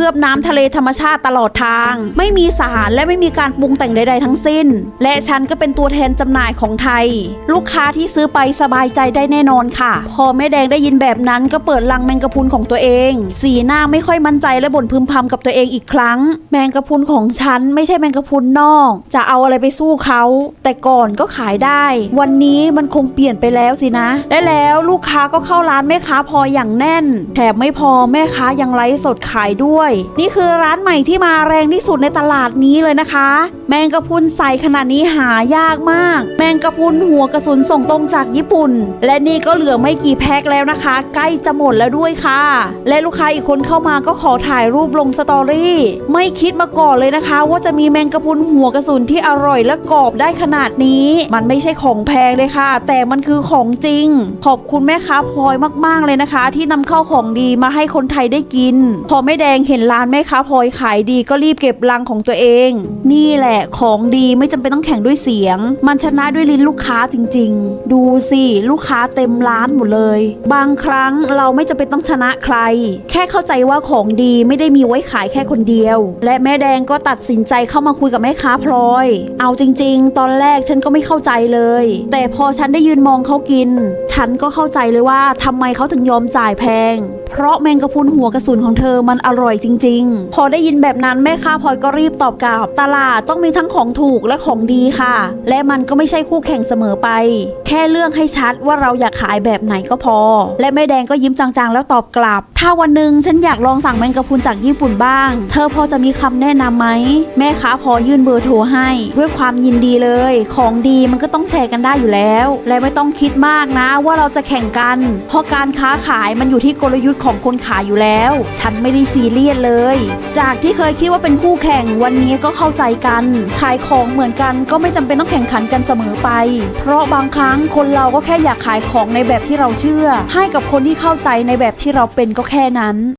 ลือบน้ำทะเลธรรมชาติตลอดทาง ไม่มีสารและไม่มีการปรุงแต่งใด ๆ ทั้งสิ้น และฉันก็เป็นตัวแทนจำหน่ายของไทย ลูกค้าที่ซื้อไปสบายใจได้แน่นอนค่ะ พอแม่แดงได้ยินแบบนั้นก็เปิดลังแมงกะพุนของตัวเอง สีหน้าไม่ค่อยมั่นใจและบ่นพึมพำกับตัวเองอีกครั้ง แมงกะพุนของฉันไม่ใช่แมงกะพุนนอก จะเอาอะไรไปสู้เขาแต่ก่อนก็ขายได้ วันนี้มันคงเปลี่ยนไปแล้วสินะ ได้แล้วลูกค้าก็เข้าร้านแม่ค้าพออย่างแน่นแถมไม่พอแม่ค้ายังไลฟ์สดขายด้วยนี่คือร้านใหม่ที่มาแรงที่สุดในตลาดนี้เลยนะคะ แมงกะพุนใสขนาดนี้หายากมาก แมงกะพุนหัวกระสุนส่งตรงจากญี่ปุ่น และนี่ก็เหลือไม่กี่แพ็คแล้วนะคะ ใกล้จะหมดแล้วด้วยค่ะ และลูกค้าอีกคนเข้ามาก็ขอถ่ายรูปลงสตอรี่ไม่คิดมาก่อนเลยนะคะ ว่าจะมีแมงกะพุนหัวกระสุนที่อร่อยและกรอบได้ขนาดนี้ มันไม่ใช่ของแพงเลยค่ะ แต่มันคือของจริง ขอบคุณแม่ค้าพลอยมากๆเลยนะคะ ที่นำเข้าของดีมาให้คนไทยได้กิน พอแม่แดงเห็นร้านแม่ค้าพลอยขายดีก็รีบเก็บลังของตัวเอง นี่แหละของดีไม่จำเป็นต้องแข่งด้วยเสียง มันชนะด้วยลิ้นลูกค้าจริง ๆ ดูสิลูกค้าเต็มร้านหมดเลย บางครั้งเราไม่จำเป็นต้องชนะใคร แค่เข้าใจว่าของดีไม่ได้มีไว้ขายแค่คนเดียว และแม่แดงก็ตัดสินใจเข้ามาคุยกับแม่ค้าพลอย เอาจริง ๆ ตอนแรกฉันก็ไม่เข้าใจเลย แต่พอฉันได้ยืนมองเขากิน ฉันก็เข้าใจเลยว่าทำไมเขาถึงยอมจ่ายแพง เพราะแมงกะพรุนหัวกระสุนของเธอมันอร่อยจริง ๆ พอได้ยินแบบนั้นแม่ค้าพลอยก็รีบตอบกลับตลาดต้องมีทั้งของถูกและของดีค่ะ และมันก็ไม่ใช่คู่แข่งเสมอไป แค่เรื่องให้ชัดว่าเราอยากขายแบบไหนก็พอ และแม่แดงก็ยิ้มจางๆ แล้วตอบกลับ ถ้าวันหนึ่งฉันอยากลองสั่งแมงกะพรุนจากญี่ปุ่นบ้าง เธอพอจะมีคำแนะนำไหมแม่ค้าพอยื่นเบอร์โทรให้ ด้วยความยินดีเลย ของดีมันก็ต้องแชร์กันได้อยู่แล้ว และไม่ต้องคิดมากนะว่าเราจะแข่งกัน เพราะการค้าขายมันอยู่ที่กลยุทธ์ของคนขายอยู่แล้ว ฉันไม่ได้ซีเรียสเลย จากที่เคยคิดว่าเป็นคู่แข่งวันนี้ก็เข้าใจกัน ขายของเหมือนกันก็ไม่จำเป็นต้องแข่งขันกันเสมอไป เพราะบางครั้งคนเราก็แค่อยากขายของในแบบที่เราเชื่อ ให้กับคนที่เข้าใจในแบบที่เราเป็นก็แค่นั้น